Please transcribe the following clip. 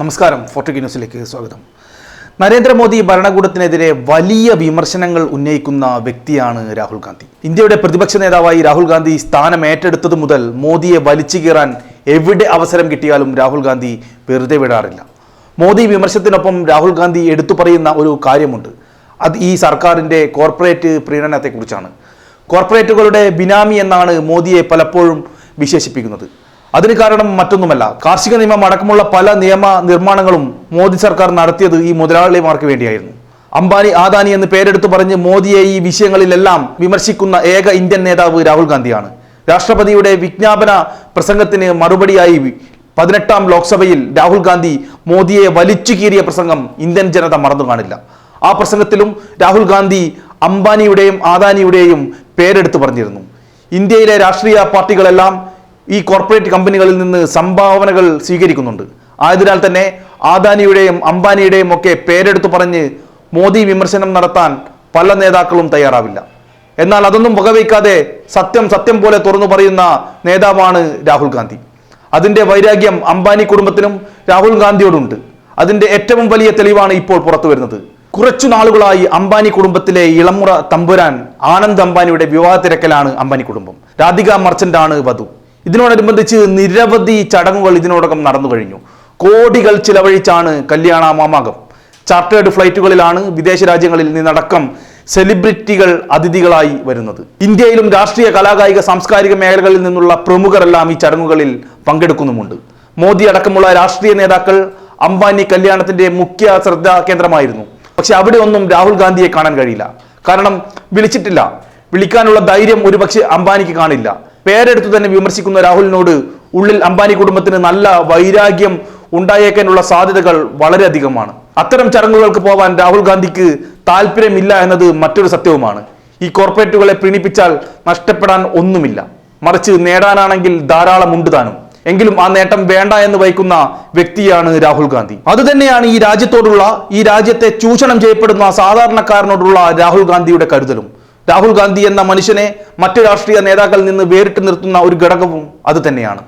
നമസ്കാരം ഫോർട്ടിക് ന്യൂസിലേക്ക് സ്വാഗതം. നരേന്ദ്രമോദി ഭരണകൂടത്തിനെതിരെ വലിയ വിമർശനങ്ങൾ ഉന്നയിക്കുന്ന വ്യക്തിയാണ് രാഹുൽ ഗാന്ധി. ഇന്ത്യയുടെ പ്രതിപക്ഷ നേതാവായി രാഹുൽ ഗാന്ധി സ്ഥാനം ഏറ്റെടുത്തത് മുതൽ മോദിയെ വലിച്ചു കീറാൻ എവിടെ അവസരം കിട്ടിയാലും രാഹുൽ ഗാന്ധി വെറുതെ വിടാറില്ല. മോദി വിമർശത്തിനൊപ്പം രാഹുൽ ഗാന്ധി എടുത്തു പറയുന്ന ഒരു കാര്യമുണ്ട്. അത് ഈ സർക്കാരിന്റെ കോർപ്പറേറ്റ് പ്രീണനത്തെക്കുറിച്ചാണ്. കോർപ്പറേറ്റുകളുടെ ബിനാമി എന്നാണ് മോദിയെ പലപ്പോഴും വിശേഷിപ്പിക്കുന്നത്. അതിന് കാരണം മറ്റൊന്നുമല്ല. കാർഷിക നിയമം അടക്കമുള്ള പല നിയമ നിർമ്മാണങ്ങളും മോദി സർക്കാർ നടത്തിയത് ഈ മുതലാളിമാർക്ക് വേണ്ടിയായിരുന്നു. അംബാനി ആദാനി എന്ന് പേരെടുത്തു പറഞ്ഞ് മോദിയെ ഈ വിഷയങ്ങളിലെല്ലാം വിമർശിക്കുന്ന ഏക ഇന്ത്യൻ നേതാവ് രാഹുൽ ഗാന്ധിയാണ്. രാഷ്ട്രപതിയുടെ വിജ്ഞാപന പ്രസംഗത്തിന് മറുപടിയായി പതിനെട്ടാം ലോക്സഭയിൽ രാഹുൽ ഗാന്ധി മോദിയെ വലിച്ചു കീറിയ പ്രസംഗം ഇന്ത്യൻ ജനത മറന്നു കാണില്ല. ആ പ്രസംഗത്തിലും രാഹുൽ ഗാന്ധി അംബാനിയുടെയും ആദാനിയുടെയും പേരെടുത്തു പറഞ്ഞിരുന്നു. ഇന്ത്യയിലെ രാഷ്ട്രീയ പാർട്ടികളെല്ലാം ഈ കോർപ്പറേറ്റ് കമ്പനികളിൽ നിന്ന് സംഭാവനകൾ സ്വീകരിക്കുന്നുണ്ട്. ആയതിനാൽ തന്നെ ആദാനിയുടെയും അംബാനിയുടെയും ഒക്കെ പേരെടുത്തു പറഞ്ഞ് മോദി വിമർശനം നടത്താൻ പല നേതാക്കളും തയ്യാറാവില്ല. എന്നാൽ അതൊന്നും വകവയ്ക്കാതെ സത്യം സത്യം പോലെ തുറന്നു പറയുന്ന നേതാവാണ് രാഹുൽ ഗാന്ധി. അതിന്റെ വൈരാഗ്യം അംബാനി കുടുംബത്തിനും രാഹുൽ ഗാന്ധിയോടുണ്ട്. അതിന്റെ ഏറ്റവും വലിയ തെളിവാണ് ഇപ്പോൾ പുറത്തു വരുന്നത്. കുറച്ചു നാളുകളായി അംബാനി കുടുംബത്തിലെ ഇളമുറ തമ്പുരാൻ ആനന്ദ് അംബാനിയുടെ വിവാഹ തിരക്കലാണ് അംബാനി കുടുംബം. രാധിക മർച്ചന്റ് ആണ് വധു. ഇതിനോടനുബന്ധിച്ച് നിരവധി ചടങ്ങുകൾ ഇതിനോടകം നടന്നു കഴിഞ്ഞു. കോടികൾ ചിലവഴിച്ചാണ് കല്യാണ മാമാകം ചാർട്ടേഡ് ഫ്ലൈറ്റുകളിലാണ് വിദേശ രാജ്യങ്ങളിൽ നിന്നടക്കം സെലിബ്രിറ്റികൾ അതിഥികളായി വരുന്നത്. ഇന്ത്യയിലും രാഷ്ട്രീയ കലാകായിക സാംസ്കാരിക മേഖലകളിൽ നിന്നുള്ള പ്രമുഖരെല്ലാം ഈ ചടങ്ങുകളിൽ പങ്കെടുക്കുന്നുമുണ്ട്. മോദി അടക്കമുള്ള രാഷ്ട്രീയ നേതാക്കൾ അംബാനി കല്യാണത്തിന്റെ മുഖ്യ ശ്രദ്ധാ കേന്ദ്രമായിരുന്നു. പക്ഷെ അവിടെ ഒന്നും രാഹുൽ ഗാന്ധിയെ കാണാൻ കഴിയില്ല. കാരണം വിളിച്ചിട്ടില്ല. വിളിക്കാനുള്ള ധൈര്യം ഒരുപക്ഷെ അംബാനിക്ക് കാണില്ല. പേരെടുത്തു തന്നെ വിമർശിക്കുന്ന രാഹുലിനോട് ഉള്ളിൽ അംബാനി കുടുംബത്തിന് നല്ല വൈരാഗ്യം ഉണ്ടായേക്കാനുള്ള സാധ്യതകൾ വളരെയധികമാണ് അത്തരം ചടങ്ങുകൾക്ക് പോവാൻ രാഹുൽ ഗാന്ധിക്ക് താല്പര്യമില്ല എന്നത് മറ്റൊരു സത്യവുമാണ്. ഈ കോർപ്പറേറ്റുകളെ പ്രീണിപ്പിച്ചാൽ നഷ്ടപ്പെടാൻ ഒന്നുമില്ല. മറിച്ച് നേടാനാണെങ്കിൽ ധാരാളം താനും. എങ്കിലും ആ നേട്ടം വേണ്ട എന്ന് വയ്ക്കുന്ന വ്യക്തിയാണ് രാഹുൽ ഗാന്ധി. അതുതന്നെയാണ് ഈ രാജ്യത്തോടുള്ള ഈ രാജ്യത്തെ ചൂഷണം ചെയ്യപ്പെടുന്ന സാധാരണക്കാരനോടുള്ള രാഹുൽ ഗാന്ധിയുടെ കരുതലും. രാഹുൽ ഗാന്ധി എന്ന മനുഷ്യനെ മറ്റു രാഷ്ട്രീയ നേതാക്കളിൽ നിന്ന് വേറിട്ട് നിർത്തുന്ന ഒരു ഘടകവും അത് തന്നെയാണ്.